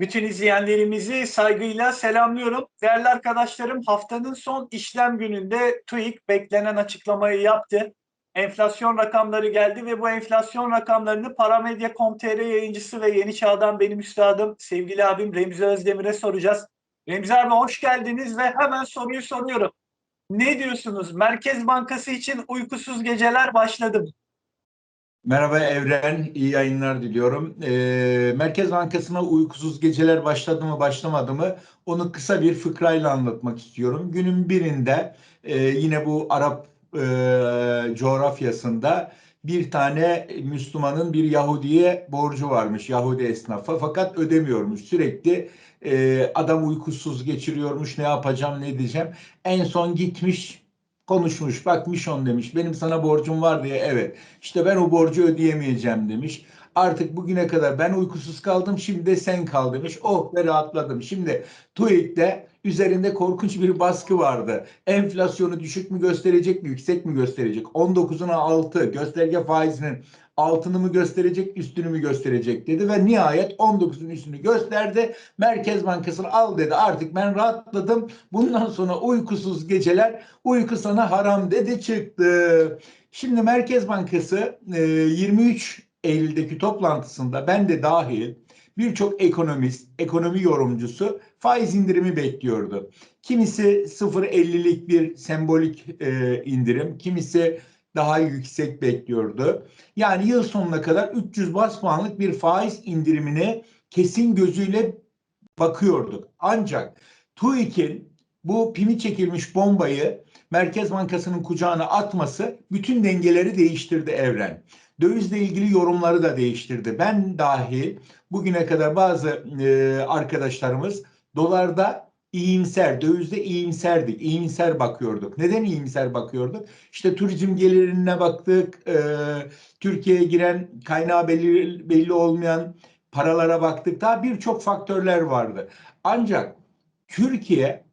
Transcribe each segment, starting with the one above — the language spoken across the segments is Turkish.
Bütün izleyenlerimizi saygıyla selamlıyorum. Değerli arkadaşlarım haftanın son işlem gününde TÜİK beklenen açıklamayı yaptı. Enflasyon rakamları geldi ve bu enflasyon rakamlarını Paramedya.com.tr yayıncısı ve Yeni Çağ'dan benim üstadım sevgili abim Remzi Özdemir'e soracağız. Remzi abi hoş geldiniz ve hemen soruyu soruyorum. Ne diyorsunuz? Merkez Bankası için uykusuz geceler başladı mı? Merhaba Evren, iyi yayınlar diliyorum. Ee, Merkez Bankası'na uykusuz geceler başladı mı başlamadı mı onu kısa bir fıkrayla anlatmak istiyorum. Günün birinde e, yine bu Arap e, coğrafyasında bir tane Müslümanın bir Yahudi'ye borcu varmış, Yahudi esnafa fakat ödemiyormuş sürekli. e, adam uykusuz geçiriyormuş, ne yapacağım ne diyeceğim. En son gitmiş konuşmuş, bakmış on demiş benim sana borcum var diye evet. İşte ben o borcu ödeyemeyeceğim demiş. Artık bugüne kadar ben uykusuz kaldım şimdi de sen kal demiş. Oh be rahatladım. Şimdi TÜİK'te üzerinde korkunç bir baskı vardı. Enflasyonu düşük mü gösterecek mi yüksek mi gösterecek? 19'una 6 gösterge faizinin altını mı gösterecek üstünü mü gösterecek dedi ve nihayet 19'un üstünü gösterdi. Merkez Bankası'nı al dedi artık ben rahatladım. Bundan sonra uykusuz geceler uyku sana haram dedi çıktı. Şimdi Merkez Bankası e, 23 Eylül'deki toplantısında ben de dahil birçok ekonomist, ekonomi yorumcusu faiz indirimi bekliyordu. Kimisi 0.50'lik bir sembolik e, indirim, kimisi daha yüksek bekliyordu. Yani yıl sonuna kadar 300 bas puanlık bir faiz indirimine kesin gözüyle bakıyorduk. Ancak TÜİK'in bu pimi çekilmiş bombayı Merkez Bankası'nın kucağına atması bütün dengeleri değiştirdi evren. Dövizle ilgili yorumları da değiştirdi. Ben dahil bugüne kadar bazı e, arkadaşlarımız dolarda iyimser, dövizde iyimserdik, iyimser bakıyorduk. Neden iyimser bakıyorduk? İşte turizm gelirine baktık, e, Türkiye'ye giren kaynağı belli, belli olmayan paralara baktık. Daha birçok faktörler vardı. Ancak Türkiye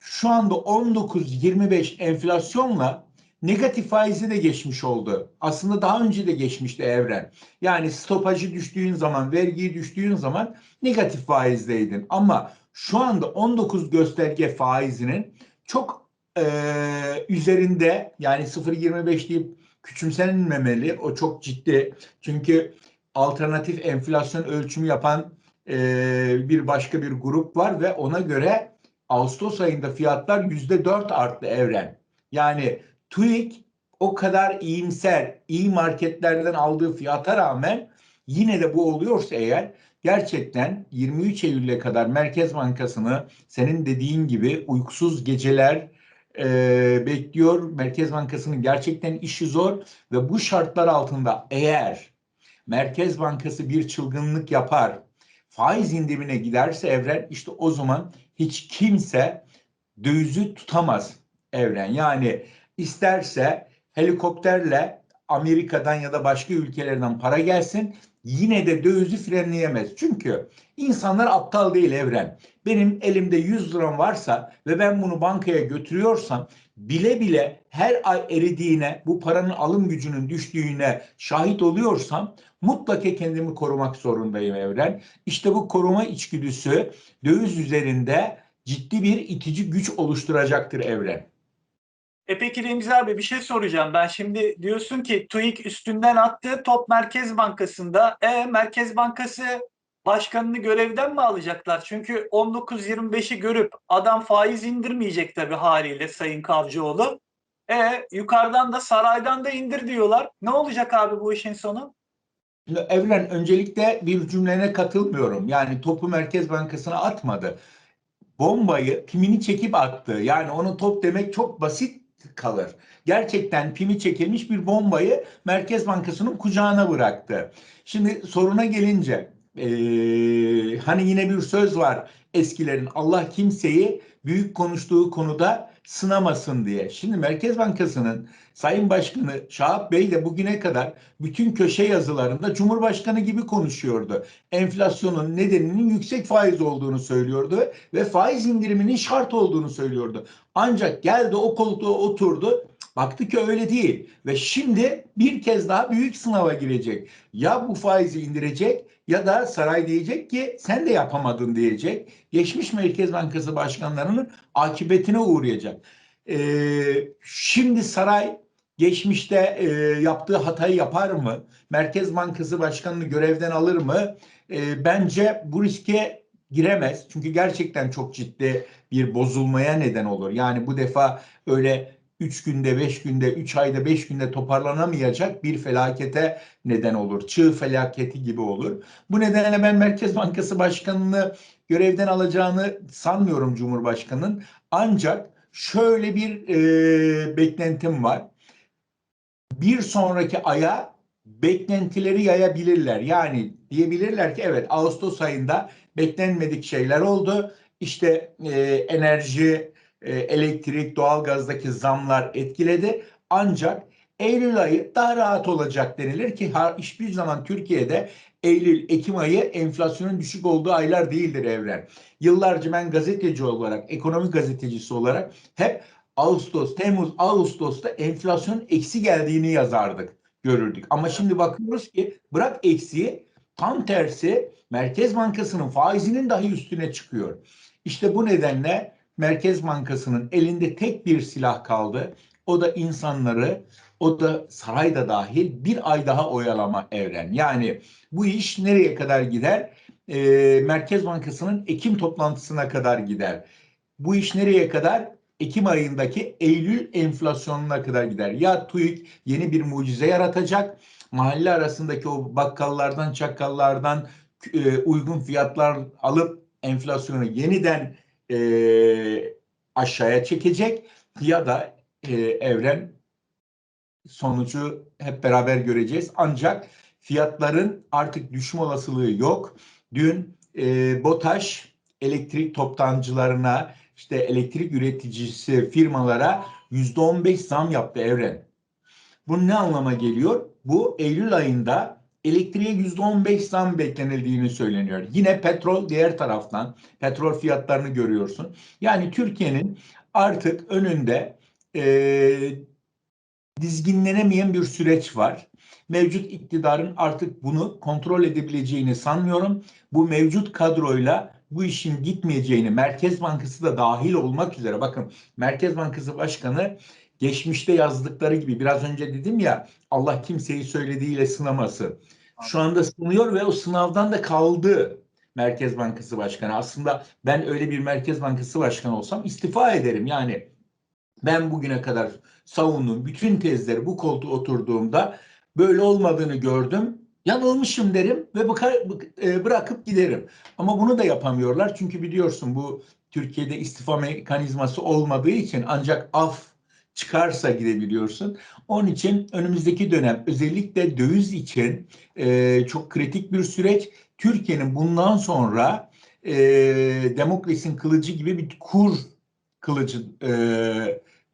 şu anda 19-25 enflasyonla negatif faizi de geçmiş oldu. Aslında daha önce de geçmişti evren. Yani stopajı düştüğün zaman, vergiyi düştüğün zaman negatif faizdeydin. Ama şu anda 19 gösterge faizinin çok e, üzerinde yani 0.25 deyip küçümsenmemeli. O çok ciddi. Çünkü alternatif enflasyon ölçümü yapan e, bir başka bir grup var ve ona göre Ağustos ayında fiyatlar yüzde dört arttı evren. Yani TÜİK o kadar iyimser, iyi marketlerden aldığı fiyata rağmen yine de bu oluyorsa eğer gerçekten 23 Eylül'e kadar Merkez Bankası'nı senin dediğin gibi uykusuz geceler e, bekliyor. Merkez Bankası'nın gerçekten işi zor ve bu şartlar altında eğer Merkez Bankası bir çılgınlık yapar, faiz indirimine giderse evren işte o zaman hiç kimse dövizi tutamaz evren. Yani isterse helikopterle Amerika'dan ya da başka ülkelerden para gelsin yine de dövizi frenleyemez. Çünkü insanlar aptal değil evren. Benim elimde 100 liram varsa ve ben bunu bankaya götürüyorsam bile bile her ay eridiğine, bu paranın alım gücünün düştüğüne şahit oluyorsam mutlaka kendimi korumak zorundayım evren. İşte bu koruma içgüdüsü döviz üzerinde ciddi bir itici güç oluşturacaktır evren. E peki Remzi abi bir şey soracağım. Ben şimdi diyorsun ki TÜİK üstünden attı top Merkez Bankası'nda. E Merkez Bankası başkanını görevden mi alacaklar? Çünkü 19-25'i görüp adam faiz indirmeyecek tabii haliyle Sayın Kavcıoğlu. E yukarıdan da saraydan da indir diyorlar. Ne olacak abi bu işin sonu? Evren öncelikle bir cümlene katılmıyorum. Yani topu Merkez Bankası'na atmadı. Bombayı pimini çekip attı. Yani onu top demek çok basit kalır. Gerçekten pimi çekilmiş bir bombayı Merkez Bankası'nın kucağına bıraktı. Şimdi soruna gelince e, hani yine bir söz var eskilerin Allah kimseyi büyük konuştuğu konuda sınamasın diye. Şimdi Merkez Bankası'nın Sayın Başkanı Şahap Bey de bugüne kadar bütün köşe yazılarında Cumhurbaşkanı gibi konuşuyordu. Enflasyonun nedeninin yüksek faiz olduğunu söylüyordu ve faiz indiriminin şart olduğunu söylüyordu. Ancak geldi o koltuğa oturdu. Baktı ki öyle değil ve şimdi bir kez daha büyük sınava girecek. Ya bu faizi indirecek ya da saray diyecek ki sen de yapamadın diyecek. Geçmiş Merkez Bankası başkanlarının akıbetine uğrayacak. Ee, şimdi saray geçmişte e, yaptığı hatayı yapar mı? Merkez Bankası Başkanı'nı görevden alır mı? E, bence bu riske giremez. Çünkü gerçekten çok ciddi bir bozulmaya neden olur. Yani bu defa öyle 3 günde, 5 günde, 3 ayda, 5 günde toparlanamayacak bir felakete neden olur. Çığ felaketi gibi olur. Bu nedenle ben Merkez Bankası Başkanı'nı görevden alacağını sanmıyorum Cumhurbaşkanı'nın. Ancak şöyle bir e, beklentim var. Bir sonraki aya beklentileri yayabilirler. Yani diyebilirler ki evet Ağustos ayında beklenmedik şeyler oldu. İşte e, enerji, elektrik, doğalgazdaki zamlar etkiledi. Ancak Eylül ayı daha rahat olacak denilir ki hiçbir zaman Türkiye'de Eylül, Ekim ayı enflasyonun düşük olduğu aylar değildir evren. Yıllarca ben gazeteci olarak, ekonomi gazetecisi olarak hep Ağustos, Temmuz, Ağustos'ta enflasyon eksi geldiğini yazardık, görürdük. Ama şimdi bakıyoruz ki bırak eksiği tam tersi Merkez Bankası'nın faizinin dahi üstüne çıkıyor. İşte bu nedenle Merkez Bankası'nın elinde tek bir silah kaldı. O da insanları, o da sarayda dahil bir ay daha oyalama evren. Yani bu iş nereye kadar gider? Ee, Merkez Bankası'nın Ekim toplantısına kadar gider. Bu iş nereye kadar? Ekim ayındaki Eylül enflasyonuna kadar gider. Ya TÜİK yeni bir mucize yaratacak. Mahalle arasındaki o bakkallardan, çakkallardan e, uygun fiyatlar alıp enflasyonu yeniden e, aşağıya çekecek ya da e, evren sonucu hep beraber göreceğiz. Ancak fiyatların artık düşme olasılığı yok. Dün e, BOTAŞ elektrik toptancılarına işte elektrik üreticisi firmalara yüzde on beş zam yaptı Evren. Bu ne anlama geliyor? Bu Eylül ayında elektriğe yüzde on beş zam beklenildiğini söyleniyor. Yine petrol diğer taraftan petrol fiyatlarını görüyorsun. Yani Türkiye'nin artık önünde e, dizginlenemeyen bir süreç var. Mevcut iktidarın artık bunu kontrol edebileceğini sanmıyorum. Bu mevcut kadroyla bu işin gitmeyeceğini Merkez Bankası da dahil olmak üzere bakın Merkez Bankası Başkanı geçmişte yazdıkları gibi biraz önce dedim ya Allah kimseyi söylediğiyle sınamasın. Şu anda sınıyor ve o sınavdan da kaldı Merkez Bankası Başkanı. Aslında ben öyle bir Merkez Bankası Başkanı olsam istifa ederim. Yani ben bugüne kadar savunduğum bütün tezleri bu koltuğa oturduğumda böyle olmadığını gördüm. Yanılmışım derim ve e, bırakıp giderim. Ama bunu da yapamıyorlar çünkü biliyorsun bu Türkiye'de istifa mekanizması olmadığı için ancak af çıkarsa gidebiliyorsun. Onun için önümüzdeki dönem özellikle döviz için e, çok kritik bir süreç. Türkiye'nin bundan sonra e, demokrasinin kılıcı gibi bir kur kılıcı e,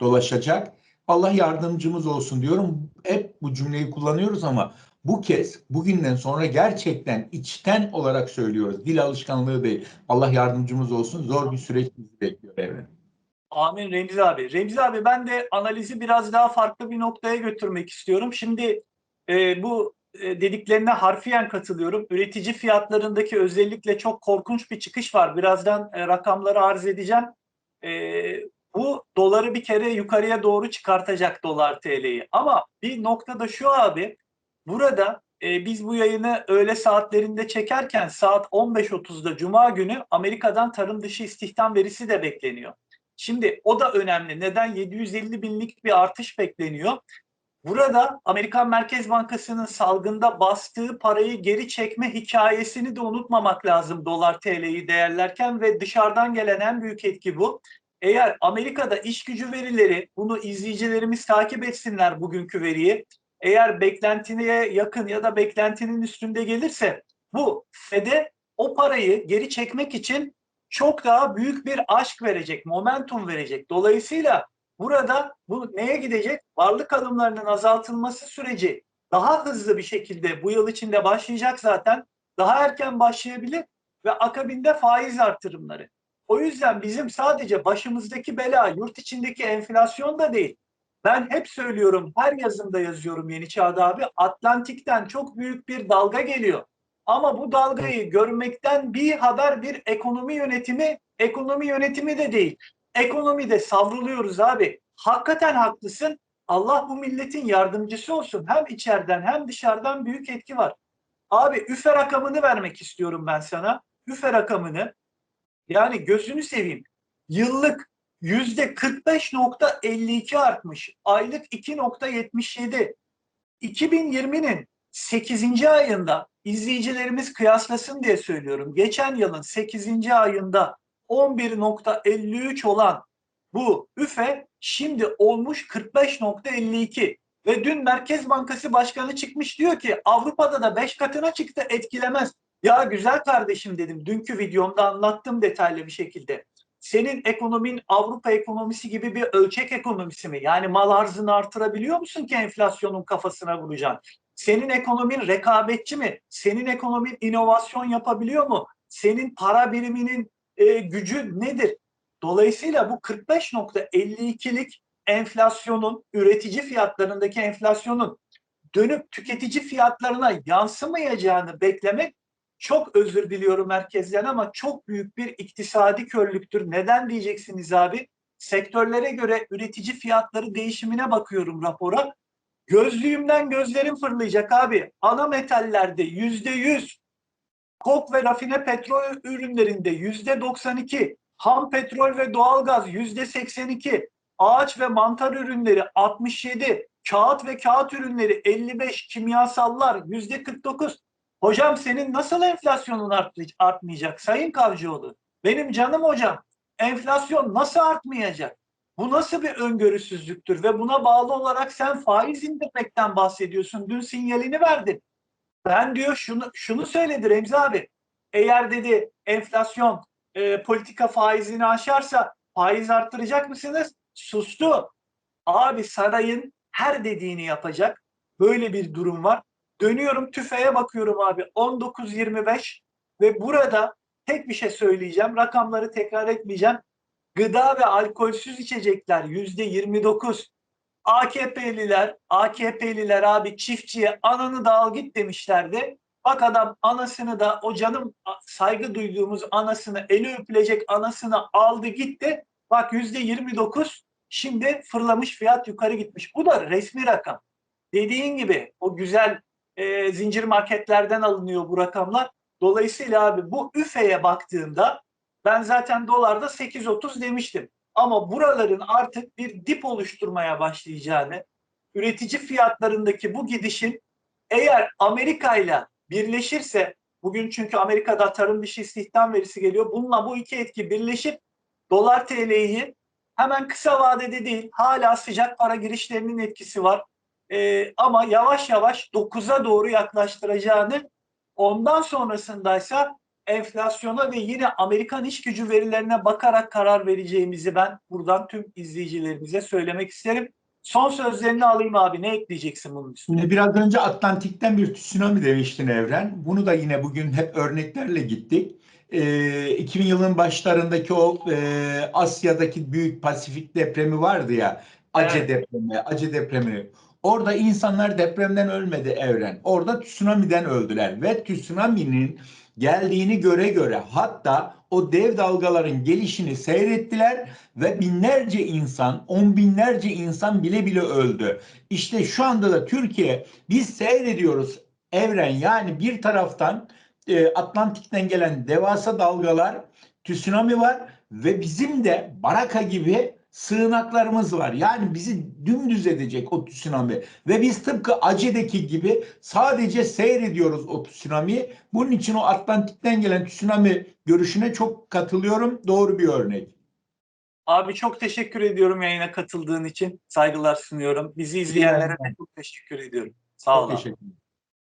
dolaşacak. Allah yardımcımız olsun diyorum. Hep bu cümleyi kullanıyoruz ama bu kez bugünden sonra gerçekten içten olarak söylüyoruz. Dil alışkanlığı değil. Allah yardımcımız olsun. Zor bir süreç bizi bekliyor evren. Amin Remzi abi. Remzi abi ben de analizi biraz daha farklı bir noktaya götürmek istiyorum. Şimdi e, bu e, dediklerine harfiyen katılıyorum. Üretici fiyatlarındaki özellikle çok korkunç bir çıkış var. Birazdan e, rakamları arz edeceğim. E, bu doları bir kere yukarıya doğru çıkartacak dolar TL'yi. Ama bir noktada şu abi burada e, biz bu yayını öğle saatlerinde çekerken saat 15.30'da Cuma günü Amerika'dan tarım dışı istihdam verisi de bekleniyor. Şimdi o da önemli. Neden 750 binlik bir artış bekleniyor? Burada Amerikan Merkez Bankası'nın salgında bastığı parayı geri çekme hikayesini de unutmamak lazım dolar TL'yi değerlerken ve dışarıdan gelen en büyük etki bu. Eğer Amerika'da iş gücü verileri, bunu izleyicilerimiz takip etsinler bugünkü veriyi. Eğer beklentiye yakın ya da beklentinin üstünde gelirse bu FED'e o parayı geri çekmek için çok daha büyük bir aşk verecek, momentum verecek. Dolayısıyla burada bu neye gidecek? Varlık alımlarının azaltılması süreci daha hızlı bir şekilde bu yıl içinde başlayacak zaten. Daha erken başlayabilir ve akabinde faiz artırımları. O yüzden bizim sadece başımızdaki bela yurt içindeki enflasyon da değil. Ben hep söylüyorum, her yazımda yazıyorum Yeni Çağda abi. Atlantik'ten çok büyük bir dalga geliyor. Ama bu dalgayı görmekten bir haber bir ekonomi yönetimi, ekonomi yönetimi de değil. Ekonomide savruluyoruz abi. Hakikaten haklısın. Allah bu milletin yardımcısı olsun. Hem içeriden hem dışarıdan büyük etki var. Abi üfe rakamını vermek istiyorum ben sana. Üfe rakamını. Yani gözünü seveyim. Yıllık yüzde 45.52 artmış. Aylık 2.77. 2020'nin 8. ayında izleyicilerimiz kıyaslasın diye söylüyorum. Geçen yılın 8. ayında 11.53 olan bu üfe şimdi olmuş 45.52 ve dün Merkez Bankası Başkanı çıkmış diyor ki Avrupa'da da 5 katına çıktı etkilemez. Ya güzel kardeşim dedim dünkü videomda anlattım detaylı bir şekilde. Senin ekonomin Avrupa ekonomisi gibi bir ölçek ekonomisi mi? Yani mal arzını artırabiliyor musun ki enflasyonun kafasına vuracaksın? Senin ekonomin rekabetçi mi? Senin ekonomin inovasyon yapabiliyor mu? Senin para biriminin e, gücü nedir? Dolayısıyla bu 45.52'lik enflasyonun, üretici fiyatlarındaki enflasyonun dönüp tüketici fiyatlarına yansımayacağını beklemek çok özür diliyorum herkesten ama çok büyük bir iktisadi körlüktür. Neden diyeceksiniz abi? Sektörlere göre üretici fiyatları değişimine bakıyorum rapora. Gözlüğümden gözlerim fırlayacak abi. Ana metallerde yüzde yüz, kok ve rafine petrol ürünlerinde yüzde 92, ham petrol ve doğalgaz yüzde 82, ağaç ve mantar ürünleri 67, kağıt ve kağıt ürünleri 55, kimyasallar yüzde 49. Hocam senin nasıl enflasyonun artmay- artmayacak Sayın Kavcıoğlu? Benim canım hocam enflasyon nasıl artmayacak? Bu nasıl bir öngörüsüzlüktür ve buna bağlı olarak sen faiz indirmekten bahsediyorsun. Dün sinyalini verdin. Ben diyor şunu şunu söyledi Remzi abi. Eğer dedi enflasyon e, politika faizini aşarsa faiz arttıracak mısınız? Sustu. Abi sarayın her dediğini yapacak. Böyle bir durum var. Dönüyorum tüfeğe bakıyorum abi 19.25 ve burada tek bir şey söyleyeceğim. Rakamları tekrar etmeyeceğim. Gıda ve alkolsüz içecekler yüzde 29. AKP'liler, AKP'liler abi çiftçiye ananı da al git demişlerdi. Bak adam anasını da o canım saygı duyduğumuz anasını eli öpülecek anasını aldı gitti. Bak yüzde 29 şimdi fırlamış fiyat yukarı gitmiş. Bu da resmi rakam. Dediğin gibi o güzel e, zincir marketlerden alınıyor bu rakamlar. Dolayısıyla abi bu üfeye baktığımda ben zaten dolarda 8.30 demiştim. Ama buraların artık bir dip oluşturmaya başlayacağını, üretici fiyatlarındaki bu gidişin eğer Amerika ile birleşirse, bugün çünkü Amerika'da tarım dışı istihdam verisi geliyor. Bununla bu iki etki birleşip dolar TL'yi hemen kısa vadede değil, hala sıcak para girişlerinin etkisi var. Ee, ama yavaş yavaş 9'a doğru yaklaştıracağını, ondan sonrasındaysa enflasyona ve yine Amerikan iş gücü verilerine bakarak karar vereceğimizi ben buradan tüm izleyicilerimize söylemek isterim. Son sözlerini alayım abi. Ne ekleyeceksin bunun üstüne? Biraz önce Atlantik'ten bir tsunami demiştin Evren. Bunu da yine bugün hep örneklerle gittik. Ee, 2000 yılın başlarındaki o e, Asya'daki büyük Pasifik depremi vardı ya. Aceh Evet. depremi, Aceh depremi. Orada insanlar depremden ölmedi Evren. Orada tsunami'den öldüler ve tsunami'nin geldiğini göre göre hatta o dev dalgaların gelişini seyrettiler ve binlerce insan, on binlerce insan bile bile öldü. İşte şu anda da Türkiye biz seyrediyoruz evren yani bir taraftan e, Atlantik'ten gelen devasa dalgalar, tsunami var ve bizim de Baraka gibi sığınaklarımız var. Yani bizi dümdüz edecek o tsunami ve biz tıpkı Acı'daki gibi sadece seyrediyoruz o tsunamiyi. Bunun için o Atlantik'ten gelen tsunami görüşüne çok katılıyorum. Doğru bir örnek. Abi çok teşekkür ediyorum yayına katıldığın için. Saygılar sunuyorum. Bizi izleyenlere de çok teşekkür ediyorum. Sağ olun. teşekkür ederim.